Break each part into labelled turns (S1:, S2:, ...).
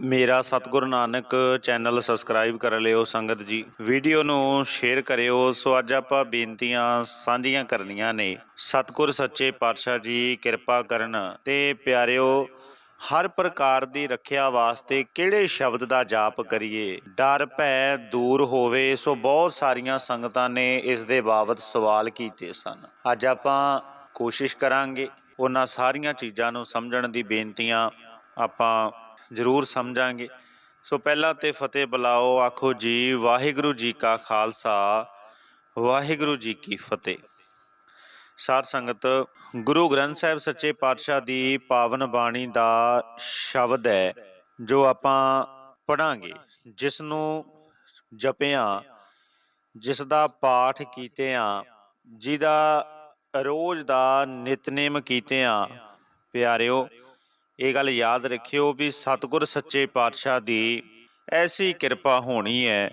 S1: ਮੇਰਾ ਸਤਿਗੁਰੂ Nanak channel subscribe ਕਰ ਲਿਓ ਸੰਗਤ ਜੀ। ਵੀਡੀਓ ਨੂੰ ਸ਼ੇਅਰ ਕਰਿਓ। ਸੋ ਅੱਜ ਆਪਾਂ ਬੇਨਤੀਆਂ ਸਾਂਝੀਆਂ ਕਰਨੀਆਂ ਨੇ। ਸਤਿਗੁਰ ਸੱਚੇ ਪਾਤਸ਼ਾਹ ਜੀ, ਕਿਰਪਾ ਕਰਨ ਤੇ ਪਿਆਰਿਓ, ਹਰ ਪ੍ਰਕਾਰ ਦੀ ਰੱਖਿਆ ਵਾਸਤੇ ਕਿਹੜੇ ਸ਼ਬਦ ਦਾ ਜਾਪ ਕਰੀਏ? ਡਰ, ਭੈ, ਦੂਰ ਹੋਵੇ, ਸੋ ਬਹੁਤ ਸਾਰੀਆਂ ਸੰਗਤਾਂ ਨੇ ਇਸ ਦੇ ਬਾਬਤ ਸਵਾਲ ਕੀਤੇ ਸਨ। ਅੱਜ ਆਪਾਂ ਕੋਸ਼ਿਸ਼ ਕਰਾਂਗੇ। ਉਹਨਾਂ ਸਾਰੀਆਂ ਚੀਜ਼ਾਂ ਨੂੰ ਸਮਝਣ ਦੀ ਬੇਨਤੀਆਂ ਆਪਾਂ ਜ਼ਰੂਰ ਸਮਝਾਂਗੇ। ਸੋ ਪਹਿਲਾਂ ਤੇ ਫਤਿਹ ਬੁਲਾਓ, ਆਖੋ ਜੀ, ਵਾਹਿਗੁਰੂ ਜੀ ਕਾ ਖਾਲਸਾ, ਵਾਹਿਗੁਰੂ ਜੀ ਕੀ ਫਤਿਹ। ਸਾਧ ਸੰਗਤ, ਗੁਰੂ ਗ੍ਰੰਥ ਸਾਹਿਬ ਸੱਚੇ ਪਾਤਸ਼ਾਹ ਦੀ ਪਾਵਨ ਬਾਣੀ ਦਾ ਸ਼ਬਦ ਹੈ, ਜੋ ਆਪਾਂ ਪੜਾਂਗੇ ਜਿਸ ਨੂੰ ਜਪਿਆ ਜਿਸ ਦਾ ਪਾਠ ਕੀਤਿਆਂ, ਜਿਹਦਾ ਰੋਜ਼ ਦਾ ਨਿਤਨੇਮ ਕੀਤਿਆਂ, ਪਿਆਰਿਓ ਇਹ ਗੱਲ ਯਾਦ ਰੱਖਿਓ ਵੀ ਸਤਿਗੁਰ ਸੱਚੇ ਪਾਤਸ਼ਾਹ ਦੀ ਐਸੀ ਕਿਰਪਾ ਹੋਣੀ ਹੈ,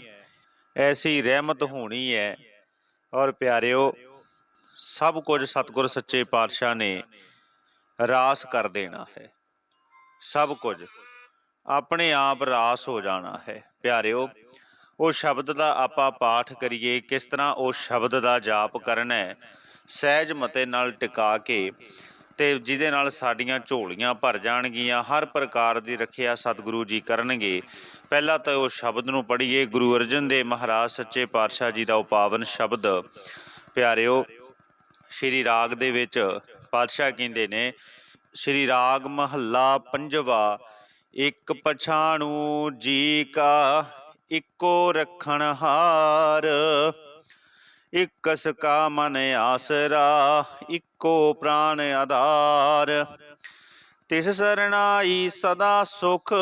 S1: ਐਸੀ ਰਹਿਮਤ ਹੋਣੀ ਹੈ। ਔਰ ਪਿਆਰਿਓ, ਸਭ ਕੁਝ ਸਤਿਗੁਰ ਸੱਚੇ ਪਾਤਸ਼ਾਹ ਨੇ ਰਾਸ ਕਰ ਦੇਣਾ ਹੈ। ਸਭ ਕੁਝ ਆਪਣੇ ਆਪ ਰਾਸ ਹੋ ਜਾਣਾ ਹੈ। ਪਿਆਰਿਓ, ਉਹ ਸ਼ਬਦ ਦਾ ਆਪਾਂ ਪਾਠ ਕਰੀਏ, ਕਿਸ ਤਰ੍ਹਾਂ ਉਹ ਸ਼ਬਦ ਦਾ ਜਾਪ ਕਰਨਾ ਹੈ, ਸਹਿਜ ਮਤੇ ਨਾਲ ਟਿਕਾ ਕੇ ਤੇ ਜਿਹਦੇ ਨਾਲ ਸਾਡੀਆਂ ਝੋਲੀਆਂ ਭਰ ਜਾਣਗੀਆਂ, ਹਰ ਪ੍ਰਕਾਰ ਦੀ ਰੱਖਿਆ ਸਤਿਗੁਰੂ ਜੀ ਕਰਨਗੇ। ਪਹਿਲਾਂ ਤਾਂ ਉਹ ਸ਼ਬਦ ਨੂੰ ਪੜ੍ਹੀਏ, ਗੁਰੂ ਅਰਜਨ ਦੇਵ ਮਹਾਰਾਜ ਸੱਚੇ ਪਾਤਸ਼ਾਹ ਜੀ ਦਾ ਉਹ ਪਾਵਨ ਸ਼ਬਦ। ਪਿਆਰਿਓ, ਸ਼੍ਰੀ ਰਾਗ ਦੇ ਵਿੱਚ ਪਾਤਸ਼ਾਹ ਕਹਿੰਦੇ ਨੇ, ਸ਼੍ਰੀ ਰਾਗ ਮਹੱਲਾ ਪੰਜਵਾ, ਇੱਕ ਪਛਾਣੂ ਜੀ ਕਾ, ਇੱਕੋ ਰਖਣ ਹਾਰ। ਇਕਸ ਕਾ ਮਨ ਆਸਰਾ, ਇੱਕੋ ਪ੍ਰਾਨ ਆਧਾਰ। ਤਿਸ ਸਰਣਾਈ ਸਦਾ ਸੁਖ,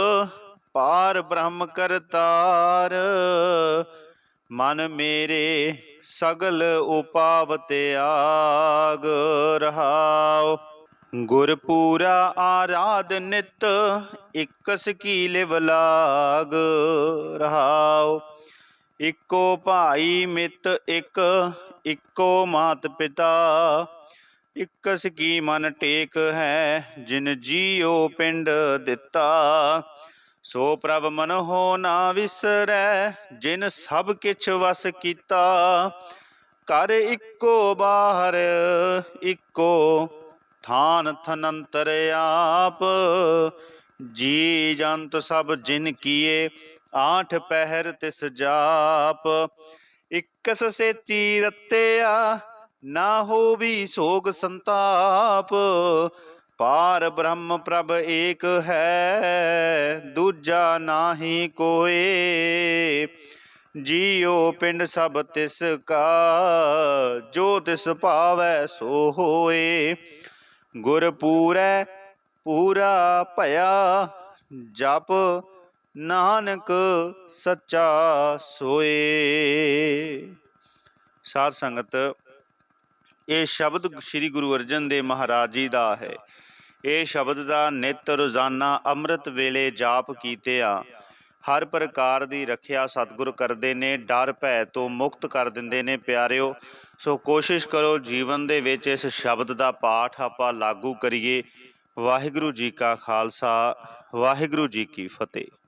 S1: ਪਾਰ ਬ੍ਰਹਮ ਕਰਤਾਰ। ਮਨ ਮੇਰੇ ਸਗਲ ਉਪਾਵ ਤਿਆਗ ਰਹਾਓ ਗੁਰ ਪੂਰਾ ਆਰਾਧ ਨਿਤ, ਇਕਸ ਕੀ ਲਿਵ ਲਾਗ ਰਹਾਉ। ਇੱਕੋ ਭਾਈ ਮਿੱਤ ਇੱਕ, ਇੱਕੋ ਮਾਤ ਪਿਤਾ। ਇਕਸ ਕੀ ਮਨ ਟੇਕ ਹੈ, ਜਿਨ ਜੀਉ ਪਿੰਡ ਦਿੱਤਾ। ਸੋ ਪ੍ਰਭ ਮਨ ਹੋ ਨਾ ਵਿਸਰੈ, ਜਿਨ ਸਭ ਕਿਛ ਵਸ ਕੀਤਾ। ਕਰ ਇੱਕੋ ਬਾਹਰ, ਇੱਕੋ ਥਾਨ ਥਨੰਤਰ ਆਪ। ਜੀ ਜੰਤ ਸਭ ਜਿਨ ਕੀਏ ਆਠ ਪਹਿਰ ਤਿਸ ਜਾਪ, ਇਕਸ ਸੇਤੀ ਰਤਿਆ, ਨਾ ਹੋ ਵੀ ਸੋਗ ਸੰਤਾਪ। ਪਾਰ ਬ੍ਰਹਮ ਪ੍ਰਭ ਏਕ ਹੈ, ਦੂਜਾ ਨਾਹੀ ਕੋਏ। ਜੀਉ ਪਿੰਡ ਸਭ ਤਿਸ ਕਾ, ਜੋ ਤਿਸ ਭਾਵੈ ਸੋ ਹੋਏ। ਗੁਰ ਪੂਰੈ ਪੂਰਾ ਭਇਆ, ਜਪ ਨਾਨਕ ਸੱਚਾ ਸੋਏ। ਸਾਧ ਸੰਗਤ, ਇਹ ਸ਼ਬਦ ਸ੍ਰੀ ਗੁਰੂ ਅਰਜਨ ਦੇਵ ਮਹਾਰਾਜ ਜੀ ਦਾ ਹੈ। ਇਹ ਸ਼ਬਦ ਦਾ ਨਿਤ ਰੋਜ਼ਾਨਾ ਅੰਮ੍ਰਿਤ ਵੇਲੇ ਜਾਪ ਕੀਤੇ ਆ ਹਰ ਪ੍ਰਕਾਰ ਦੀ ਰੱਖਿਆ ਸਤਿਗੁਰ ਕਰਦੇ ਨੇ, ਡਰ, ਭੈ ਤੋਂ ਮੁਕਤ ਕਰ ਦਿੰਦੇ ਨੇ ਪਿਆਰਿਓ। ਸੋ ਕੋਸ਼ਿਸ਼ ਕਰੋ ਜੀਵਨ ਦੇ ਵਿੱਚ ਇਸ ਸ਼ਬਦ ਦਾ ਪਾਠ ਆਪਾਂ ਲਾਗੂ ਕਰੀਏ। ਵਾਹਿਗੁਰੂ ਜੀ ਕਾ ਖਾਲਸਾ, ਵਾਹਿਗੁਰੂ ਜੀ ਕੀ ਫਤਿਹ।